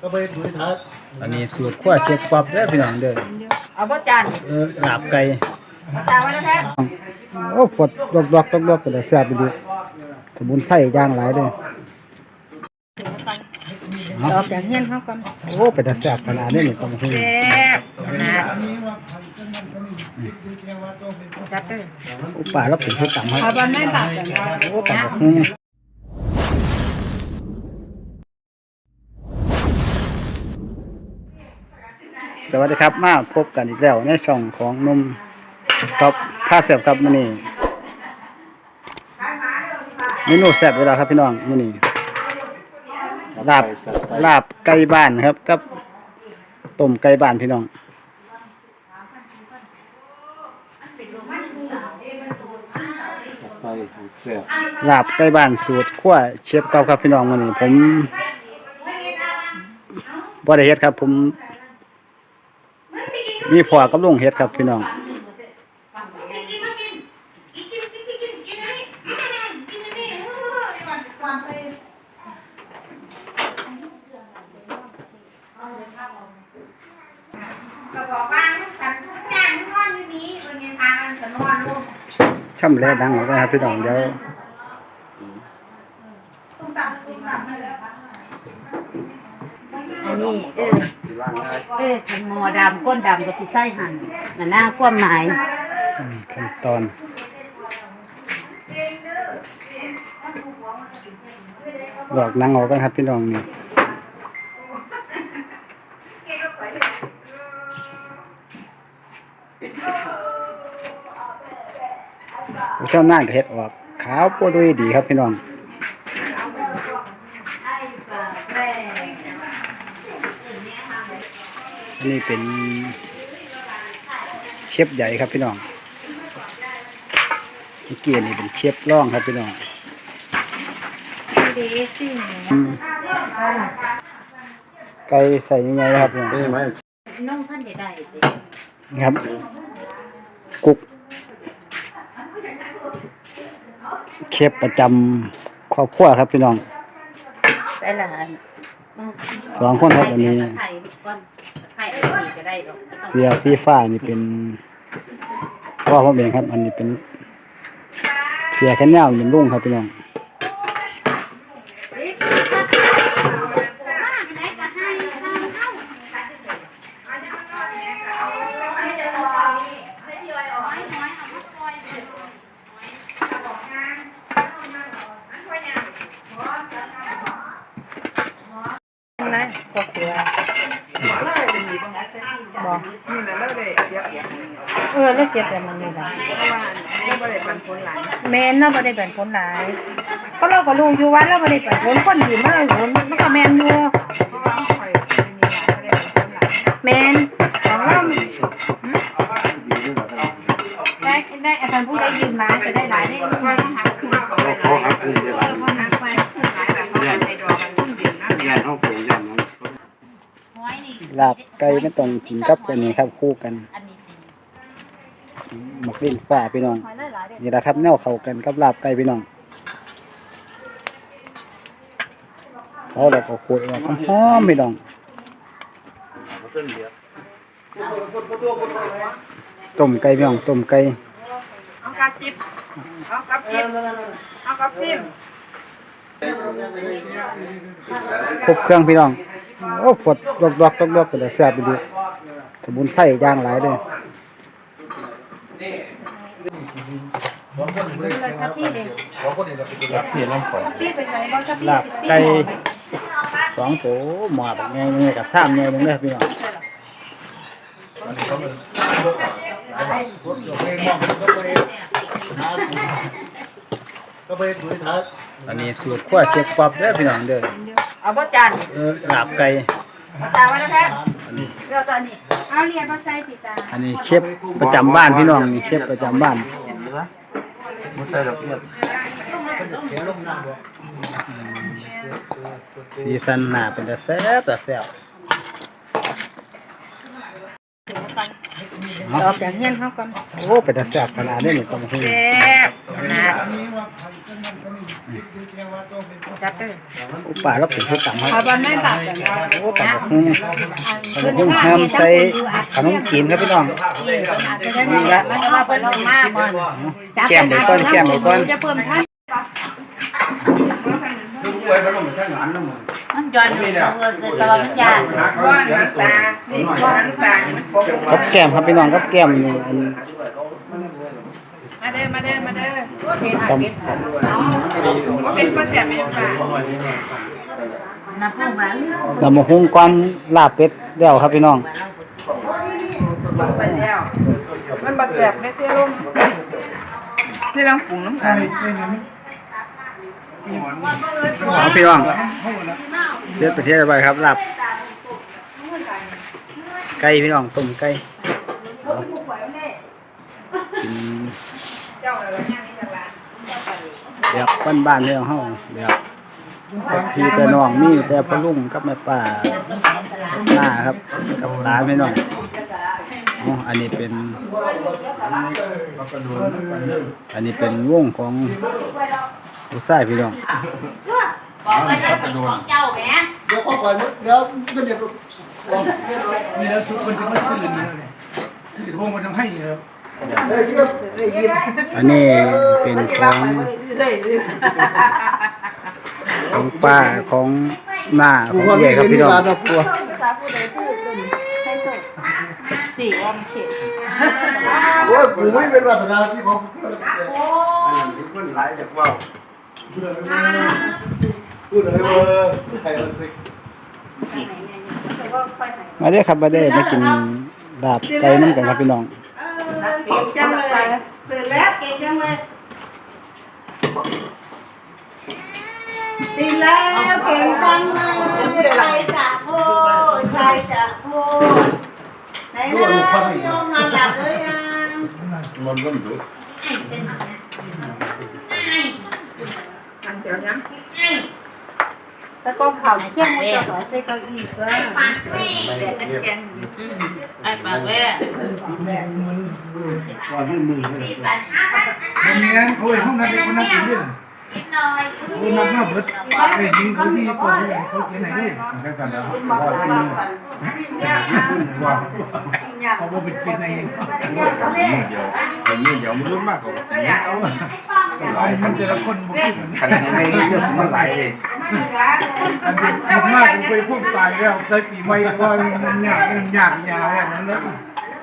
ก็ไปดูทัศน์อันนี้สูตรขั้วเช็คป๊อบเด้อพี่น้องเด้อเอาบ่จานเออลาบไก่ตาไว้แล้วแท้โอ้ฝดดอกดอกดอกดอกก็ได้แซ่บไปดีสมุนไพรย่างหลายเด้อออกจากเฮียนเฮาก่อนโอ้เป็นแต่แซ่บขนาดนี้นี่ต้องหูแซ่บนะจัดเด้ออุปาเราเป็นเฮ็ดตามให้เอาบ่ไม่บาดกันโอ้ตาม สวัสดีครับมาพบกันอีกแล้วในช่องของหนุ่มกับผ้าเสียบครับมื้อนี้เมนูแซ่บเวลาครับพี่น้องมื้อนี้ลาบลาบไก่บ้านครับกับต้มไก่บ้านพี่น้องไปเสียลาบไก่บ้านสูตรขั้วเชฟเก่าครับพี่น้องมื้อนี้ผมบ่ได้เฮ็ดครับ ผม มีพ่อกับลุงเฮ็ดครับพี่น้องช่ำแลดังออกไปครับพี่น้องเดี๋ยวอันนี้เออ เออฉันหมอดำก้นดำก็สิใส่หั่นน่ะนะความหมายอืมขั้นตอนหลอกนังออกกันครับพี่น้องนี่ผู้ชาวนาก็เฮ็ดออกขาวโปรดุยดีครับพี่น้อง อันนี้เป็นเชฟใหญ่ครับพี่น้องเมื่อกี้อันนี่เป็นเชฟร่องครับพี่น้องดีสิอืมไก่ใส่ยังไงครับพี่น้องนี่ไหมน้องท่านได้ได้สินี่ครับ กุ๊กเชฟประจำครอบครัวครับพี่น้องได้ละอัน สองคนครับอันนี้ ไข่ก่อนไข่อันนี้ก็ได้หรอกเสียสีฟ้านี่เป็นพ่อผมเองครับ อันนี้เป็น เสียแค่แนวเป็นลุงครับพี่น้อง นะก็เสือบอกเออแล้วเสียแต่มันนี่ล่ะแม่นเนาะบ่ได้แบ่งผลหลายก็เราก็รู้อยู่ว่าเราบ่ได้แบ่งผลคนดีมาผลมันก็แม่นอยู่แม่นของเราได้ได้อาจารย์ผู้ได้ยืมหลายจะได้หลายได้เพราะหักคืนเขาไปหลายเออเพราะหักไปคืนหลายแบบว่าไปดอกกันทุ่มดินนะงานห้องปรุงย่านนั้นลาบไก่ไม่ต้องกินกับอันนี้ครับคู่กันอันนี้สิ หมักเล่นฟ้าพี่น้องนี่แหละครับแนวเข้ากันกับลาบไก่พี่น้องเขาแล้วก็ขูดออกหอมๆพี่น้องต้มไก่พี่น้องต้มไก่เอากับจิบเอากับจิบเอากับจิบครบเครื่องพี่น้องโอ้ฝดดอกดอกดอกดอกก็ได้แซ่บไปดีสมุนไพรย่างหลายเด้ อเลยครับพี่เด็กของคนนี้เราเป็นรับเพียรน้ำฝนพี่ไปไหนบ้างครับพี่ลาบสิบสี่ไก่สองโถหมอแบบไงนี่กับซ้ำไงนึงเด้อพี่น้องอันนี้เขาเป็นสดอยู่ไปมองก็ไปก็ไปดูทัศน์อันนี้สูตรขั้วเช็คป๊อบเด้อพี่น้องเด้อเอาบ่จานเออลาบไก่ตาไว้แล้วแท้เดี๋ยวตอนนี้เอาเหรียญมาใส่ติตาอันนี้เชฟประจำบ้านพี่น้องนี่เชฟประจำบ้าน ไม่ใช่ดอกเบี้ยสีสันหนาเป็นแต่แซ่บแต่แซ่บ ออกจากเฮียนเฮาก่อนโอ้เป็นแต่แซ่บขนาดนี้นี่ต้องหูแซ่บนะจับเลยอุปาเราเป็นผู้ต่ำคขอรับบอลไม่ปากกันนะโอ้ต่ำบักหุ่งต่ำบักหุ่งห้ามใส่ขนมจีนครับพี่น้องนี่ละมันมาเป็นลงมาบอลแก้มไปก่อนแก้มไปก่อนจะเพิ่มท่าคือป่วยเขาต้องใช้งานนะมึงมันย้อนเขาเกิดสวัสดิ์ญาณว่าน้ำตานี่ว่าน้ำตานี่มันป กกับแก้มครับพี่น้องกับแก้มนี่อันมาเด้อมาเด้อมาเด้อต้มว่าเป็นป้าแจ่มไม่ป่าน้ำพุ่งมาตำบักหุ่งก่อนลาบเป็ดแล้วครับพี่น้องไปแล้วมันบาแสบไม่เตี้ยลงที่เราปรุงน้ำตาลเอาพี่น้องเสียประเทศไปครับลาบ ไก่พี่น้องต้มไก่กินเจ้าอะไรเนี่ยนี่จะร้านแบบบ้านๆเรื่องเฮาแบบพี่แต่น้องมีแต่พ่อลุงกับแม่ป้าหน้าครับกับหลานพี่น้องอ๋ออันนี้เป็น อันนี้เป็นวงของผู้ชายพี่น้องบอกว่าจะเป็นของเจ้าแหมเดี๋ยวข้อก่อนเดี๋ยวก็เดี๋ยว มีแล้วทุกคนจะมาซื้อนี่เลยซื้อโทงมาทำให้ครับเฮ้ยเกือบอันนี้เป็นของของป้าของหน้าของใหญ่ครับพี่น้องสี่ว่ามันเข็ดโอ้ยกูไม่เป็นวาสนาที่ผมพูดหลายจากว่าพูดเลยว่าใครรู้สึก มาได้อครับมาได้อมากินดาบไก่น้ำกันครับพี่น้องเก่งจังเลยตื่นแล้วเก่งจังเลยตื่นแล้วเก่งจังเลยใครจะพูดใครจะพูดไหนนะยอมนอนหลับหรือยัง มันก็ดูอันเดียวนะ ตะกองข่าวเที่ยงมันจะหอใส่เก้าอี้ก็แดดแกงไอ้ปากแว่ก่อนที่มือมันมีนั้นเขาเองห้องนั้นเป็นคนนั่งกินด้วยนิดหน่อยคนนั่งหน้าเบิดไอ้ยิงเขาที่ตัวเขาเขียนไหนนี่แค่กันแล้วว่าที่มือว่าเขาบอกเป็นเป็นในเดี๋ยวไอ้นี่เดี๋ยวมันรุ่นมากกว่านี้ หลายมันแต่ละคนบอกพูดกันขนาดนี้เรื่องมันหลายเลยอันเป็นคนมากผมไปพูดตายแล้วได้ปีใหม่ก็มันยากมันยากยากอย่างนั้นแล้ว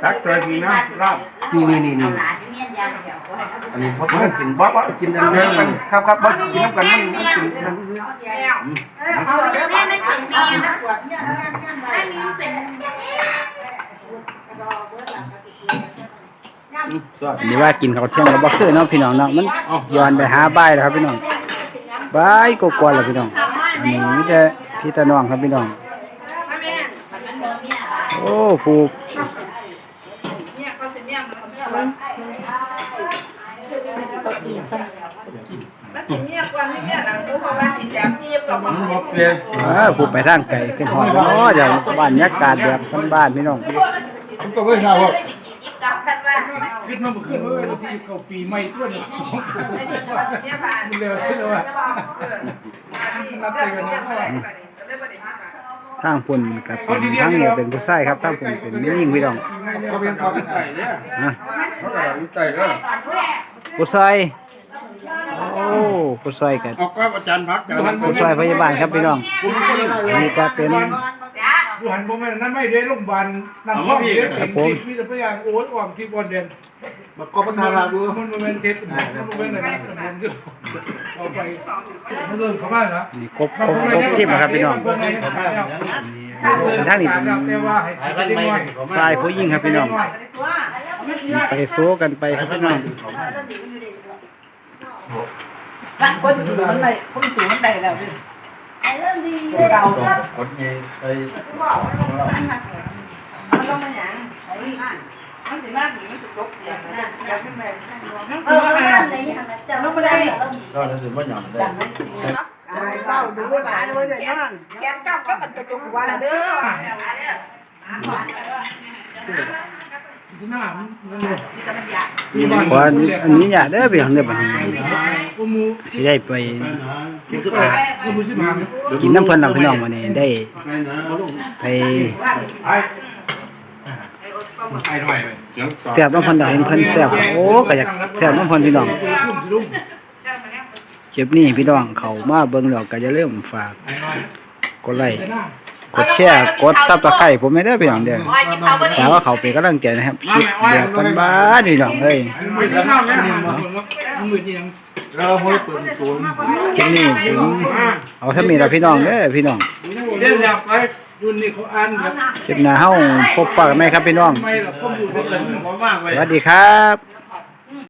ทักตัวทีนะรอบนี่นี่นี่นี่หลานอยู่เนี่ยยางเดียวอันนี้เพราะมันกินบ๊อบกินอันเดียวกันครับครับบ๊อบกินน้ำกันมันมันกินมันเอาแล้วแม่ไม่เป็นเมียนะไม่มีเป็น อันนี้ว่ากินข้าวเที่ยงแล้วบ่คือเนาะพี่น้องเนาะมันย้อนไปหาบ่ายแล้วครับพี่น้องบ่ายก็กวนแล้วพี่น้องอันนี้มีแต่พี่แต่น้องครับพี่น้องมันเป็นเมียโอ้ผู้เนี่ยเขาจะเนี่ยมันมันจะเนี่ยกว่าไม่เนี่ยหลังกูเพราะว่าจิตใจที่กับมันเรียนอ่าผู้ไปทางไกลขึ้นฮอดเนาะอย่างบ้านบรรยากาศแบบบ้านๆพี่น้องผมก็ไม่ทราบว่า ว่าคิดมาเมื่อคืนว่าที่เขาปีใหม่ตัวนี้ไอ้เด็กมันจะเนี่ยบานเร็วขึ้นเลยว่าเออนับไปกันเนี่ยอะไรกันนี่จะได้ประเด็นมากทางพุ่นกับเป็นทางเนี่ยเป็นผู้ชายครับทางพุ่นเป็นแม่ยิ่งพี่น้องก็เป็นความเป็นไก่เนี่ยนะเขาก็เป็นไก่แล้วผู้ชายโอ้ผู้ชายกันเอาก็อาจารย์พักกันผู้ช่วยพยาบาลครับพี่น้องอันนี้ก็เป็น ดูหันผมนั้นไม่ได้โรงพยาบาลนำข้อมูลเป็นที่พิจารณาโอ้ยอ่อมที่บอลเด่นมันก็พัฒนาดูมันเป็นเท็จมันเป็นอะไรมันก็เอาไปมันเริ่มเข้ามาแล้วนี่ครบครบครบทีมนะครับพี่น้องทางนี้เป็นแต่ว่าให้ไปได้น้อยฝ่ายผู้ยิ่งครับพี่น้องไปโซกันไปครับพี่น้องคนสูงมันไหนคนสูงมันไหนแล้วดิเก่ากดไงไปมันต้องมาหยังมันสิมาผีมันสิตกอย่างนั้นอยากเป็นแบบมันเอคือออะไรอะไรอย่างเงี้ยจะมันไม่ได้ก็ถ้าถือว่าหย่อนได้เศร้าดูหลายเลยเดี๋ยวนั้นแกนกับก็มันจะจงว่าเด้อ ที่หน้ามันมันเลยมีแต่มันอยากขออันนี้อย่าเด้อพี่น้องเด้บัดนี้กูมูสิได้ไปกินสุดท้ายกูมูสิบห้ากินน้ำเพิ่นนำพี่น้องวันนี้ได้ไปเดี๋ยวแซ่บน้ำพิ่นดอกเห็นเพิ่นแซ่บโอ้ก็อยากแซ่บน้ำพิ่นพี่น้องเจ้ามาแล้วคลิปนี้พี่น้องเขามาเบิ่งแล้วก็อย่าลืมฝากไอ้หน่อยกดไลค์ กดแชร์กดซับสไครต์ผมไม่ได้อพี่น้องเด้อโอ้ยกินข้าวบ่ได้แต่ว่าเขาเป็นกำลังใจนะครับคลิปแบบบ้านๆพี่น้องเอ้ยมือที่ข้าวแม่มือที่ยังเราเฮ้ยเปิดศูนย์คลิปนี้ผมเอาถ้ามีแล้วพี่น้องเด้อพี่น้องเรียนอยากไปรุ่นนี้เขาอ่านแบบคลิปหน้าเฮาพบปะกันไหมครับพี่น้องไม่หรอกข้อมูลเขาเป็นผมมากไปสวัสดีครับ